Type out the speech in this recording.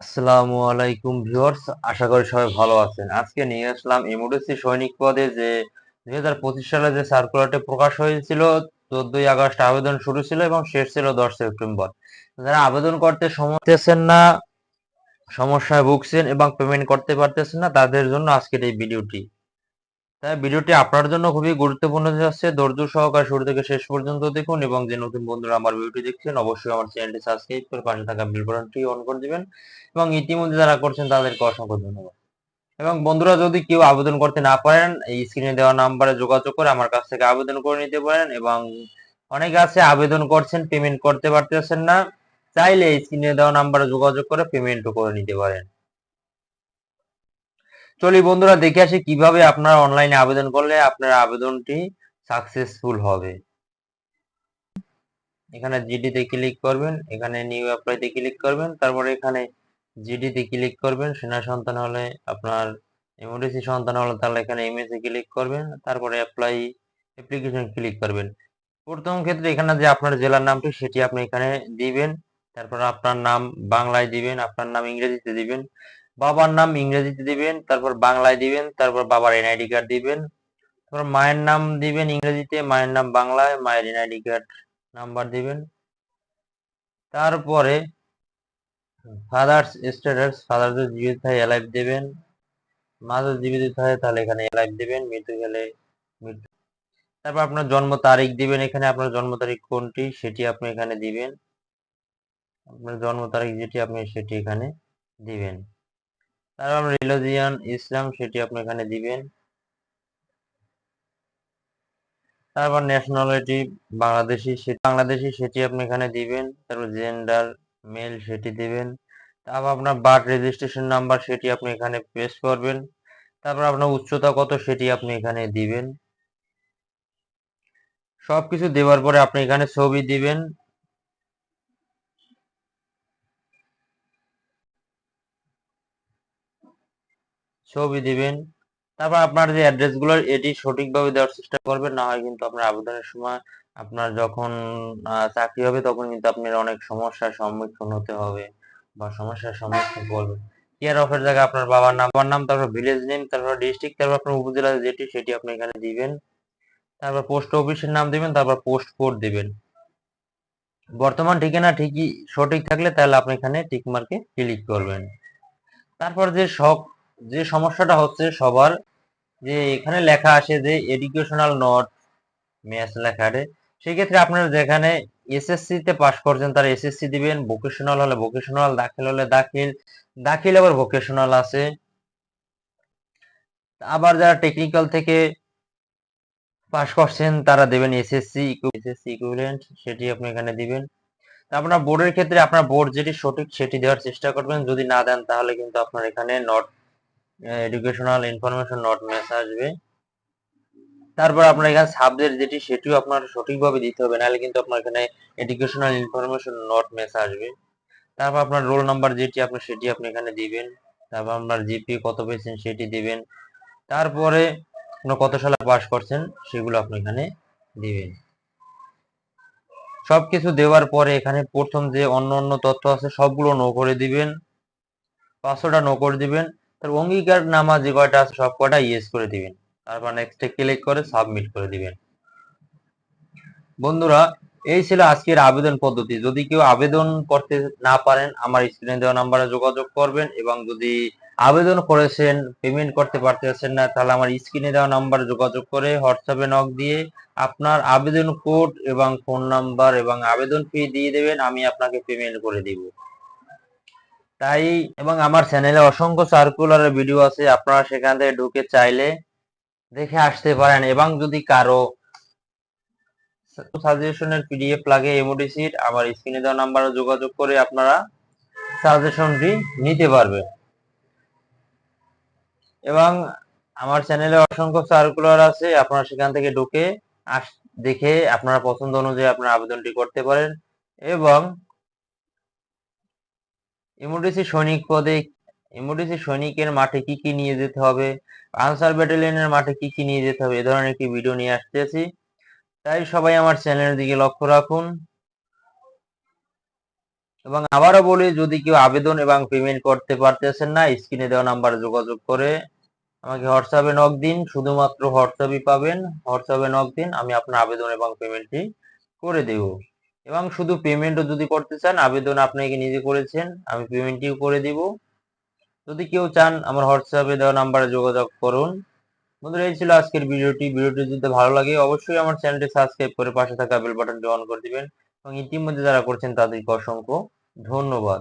আসসালামু আলাইকুম ভিউয়ার্স, আশা করি সবাই ভালো আছেন। আজকে নিয়ে আসলাম এমওডিসি সৈনিক পদে যে দুই হাজার পঁচিশ সালে যে সার্কুলারটি প্রকাশ হয়েছিল, চোদ্দই আগস্ট আবেদন শুরু ছিল এবং শেষ ছিল দশ সেপ্টেম্বর। যারা আবেদন করতে সমর্থেছেন না, সমস্যায় ভুগছেন এবং পেমেন্ট করতে পারতেছেন না, তাদের জন্য আজকের এই ভিডিওটি। তাই ভিডিওটি আপনার জন্য খুবই গুরুত্বপূর্ণ যাচ্ছে। ধৈর্য সহকারে শুরু থেকে শেষ পর্যন্ত দেখুন এবং যে নতুন বন্ধুরা আমার ভিডিওটি দেখছেন, অবশ্যই আমার চ্যানেলটি সাবস্ক্রাইব করে পাশে থাকা বেল বাটনটি অন করে দিবেন এবং ইতিমধ্যে যারা করছেন তাদেরকে অসংখ্য ধন্যবাদ। এবং বন্ধুরা, যদি কেউ আবেদন করতে না পারেন, এই স্ক্রিনে দেওয়া নাম্বারে যোগাযোগ করে আমার কাছ থেকে আবেদন করে নিতে পারেন এবং অনেকে আছে আবেদন করছেন পেমেন্ট করতে পারতেছেন না, চাইলে এই স্ক্রিনে দেওয়া নাম্বারে যোগাযোগ করে পেমেন্টও করে নিতে পারেন। চলি বন্ধুরা, দেখে আসি কীভাবে আপনারা অনলাইনে আবেদন করলে আপনার আবেদনটি সাকসেসফুল হবে। এখানে জিডিতে ক্লিক করবেন, এখানে নিউ অ্যাপ্লাইতে ক্লিক করবেন, তারপরে এখানে জিডিতে ক্লিক করবেন, সেনা সন্তান হলে আপনার এমওডিসি সন্তান হলে তাহলে এখানে এমএসি ক্লিক করবেন, তারপরে অ্যাপ্লাই অ্যাপ্লিকেশন ক্লিক করবেন। প্রথম ক্ষেত্রে এখানে যে আপনার জেলার নামটি, সেটি আপনি এখানে দিবেন, তারপর আপনার নাম বাংলায় দিবেন, আপনার নাম ইংরেজিতে দিবেন বাবার নাম ইংরেজিতে দিবেন, তারপর বাংলায় দিবেন, তারপর বাবার এনআইডি কার্ড দিবেন, তারপর মায়ের নাম দিবেন ইংরেজিতে, মায়ের নাম বাংলায়, মায়ের এনআইডি কার্ড নাম্বার দিবেন। তারপরে ফাদার্স স্ট্যাটাস ফাদার যদি জীবিত থাকে এলাইভ দেবেন মা যদি জীবিত থাকে তাহলে এখানে এলাইভ দেবেন, মৃত্যু গেলে মৃত্যু। তারপর আপনার জন্ম তারিখ দিবেন এখানে, আপনার জন্ম তারিখ কোনটি সেটি আপনি এখানে দিবেন। আপনার জন্ম তারিখ যেটি আপনি সেটি এখানে দিবেন। তারপর আপনার রিলিজিয়ান ইসলাম, সেটি আপনি এখানে দিবেন। তারপর ন্যাশনালিটি বাংলাদেশি বাংলাদেশি, সেটি আপনি এখানে দিবেন। তারপর জেন্ডার মেল সেটি দিবেন। তারপর আপনার বার্থ রেজিস্ট্রেশন নাম্বার সেটি আপনি এখানে পেস্ট করবেন। তারপর আপনার উচ্চতা কত, সেটি আপনি এখানে দিবেন। সবকিছু দেওয়ার পরে আপনি এখানে ছবি দিবেন। ছবি দিবেন। তারপর আপনার যে অ্যাড্রেসগুলো, এটি সঠিকভাবে দেওয়ার চেষ্টা করবেন, না হয় কিন্তু আপনার আবেদনের সময় আপনার যখন চাকরি হবে তখন কিন্তু আপনার অনেক সমস্যার সম্মুখীন হতে হবে বা সমস্যার সম্মুখীন করবেন কেয়ার অফের জায়গায় আপনার বাবার নাম বাবার নাম, তারপর ভিলেজ নেম তারপর ডিস্ট্রিক্ট তারপর আপনার উপজেলা যেটি, সেটি আপনি এখানে দিবেন। তারপর পোস্ট অফিসের নাম দিবেন, তারপর পোস্ট কোড দিবেন। বর্তমান ঠিকানা ঠিকই সঠিক থাকলে তাহলে আপনি এখানে টিক মার্কে ক্লিক করবেন। তারপর যে সব যে সমস্যাটা হচ্ছে সবার, যে এখানে লেখা আসে যে এডুকেশনাল নট ম্যাথ লেখারে সেক্ষেত্রে আপনারা যেখানে এসএসসি তে পাস করছেন তারা এসএসসি দিবেন ভোকেশনাল হলে ভোকেশনাল দাখিল হলে দাখিল দাখিল আবার ভোকেশনাল আছে। আবার যারা টেকনিক্যাল থেকে পাস করছেন তারা দেবেন এসএসসি এসএসসি ইকুইভ্যালেন্ট সেটি আপনি এখানে দিবেন। আপনার বোর্ডের ক্ষেত্রে আপনার বোর্ড যেটি সঠিক সেটি দেওয়ার চেষ্টা করবেন, যদি না দেন তাহলে কিন্তু আপনার এখানে not educational information not match আসবে। তারপর আপনার এখানে সাবজেক্ট যেটি, সেটিও আপনার সঠিকভাবে দিতে হবে, নাহলে কিন্তু আপনার এখানে এডুকেশনাল ইনফরমেশন নট ম্যাচ আসবে। তারপর আপনার রোল নাম্বার যেটি আপনি, সেটি আপনি এখানে দিবেন। তারপর আপনার জিপি কত পেয়েছেন, সেটি দিবেন। তারপরে আপনি কত সালে পাস করছেন, সেগুলো আপনি এখানে দিবেন। সবকিছু দেওয়ার পরে এখানে প্রথম যে অন্য অন্য তথ্য আছে, সবগুলো নো করে দিবেন। পাঁচশোটা নো করে দিবেন। তার অঙ্গীকার নামা যে কয়টা আছে? সব কয়টা ইয়েস করে দিবেন। তারপর নেক্সটে ক্লিক করে সাবমিট করে দিবেন। বন্ধুরা, এই ছিল আজকের আবেদন পদ্ধতি। যদি কেউ আবেদন করতে না পারেন, আমার স্ক্রিনে দেওয়া নাম্বারে যোগাযোগ করবেন এবং যদি আবেদন করেছেন পেমেন্ট করতে পারতেছেন না, তাহলে আমার স্ক্রিনে দেওয়া নাম্বারে যোগাযোগ করে হোয়াটসঅ্যাপে নক দিয়ে আপনার আবেদন কোড এবং ফোন নাম্বার এবং আবেদন ফি দিয়ে দেবেন, আমি আপনাকে পেমেন্ট করে দিব। তাই এবং আমার চ্যানেলে অসংখ্য সার্কুলার ভিডিও আছে, আপনারা সেখান থেকে ঢুকে চাইলে দেখে আসতে পারেন। এবং যদি কারও সাজেশনের পিডিএফ লাগে এমওডিসির আমার স্ক্রিনে দেওয়া নাম্বারে যোগাযোগ করে আপনারা সাজেশনটি নিতে পারবেন। এবং আমার চ্যানেলে অসংখ্য সার্কুলার আছে, আপনারা সেখান থেকে ঢুকে আস, দেখে আপনারা পছন্দ অনুযায়ী আপনার আবেদনটি করতে পারেন। এবং এমওডিসি সৈনিক পদে এমওডিসি সৈনিকের মাঠে কি কি নিয়ে যেতে হবে? আনসার ব্যাটালিয়নের মাঠে কি কি নিয়ে যেতে হবে? এ ধরনের একটি ভিডিও নিয়ে আসতেছি তাই সবাই আমার চ্যানেলের দিকে লক্ষ্য রাখুন। এবং আবারও বলি, যদি কেউ আবেদন এবং পেমেন্ট করতে পারতেছেন না, স্ক্রিনে দেওয়া নাম্বারে যোগাযোগ করে আমাকে হোয়াটসঅ্যাপে নক দিন। শুধুমাত্র হোয়াটসঅ্যাপই পাবেন। হোয়াটসঅ্যাপে নক দিন। আমি আপনার আবেদন এবং পেমেন্টটি করে দেব। এবং শুধু পেমেন্টও যদি করতে চান, আবেদন আপনাকে নিজে করেছেন, আমি পেমেন্টটিও করে দিব। যদি কেউ চান, আমার হোয়াটসঅ্যাপে দেওয়া নাম্বারে যোগাযোগ করুন। বন্ধুরা, এই ছিল আজকের ভিডিওটি। ভিডিওটি যদি ভালো লাগে, অবশ্যই আমার চ্যানেলটি সাবস্ক্রাইব করে পাশে থাকা বেল বাটনটি অন করে দিবেন। এবং ইতিমধ্যে যারা করছেন, তাদেরকে অসংখ্য ধন্যবাদ।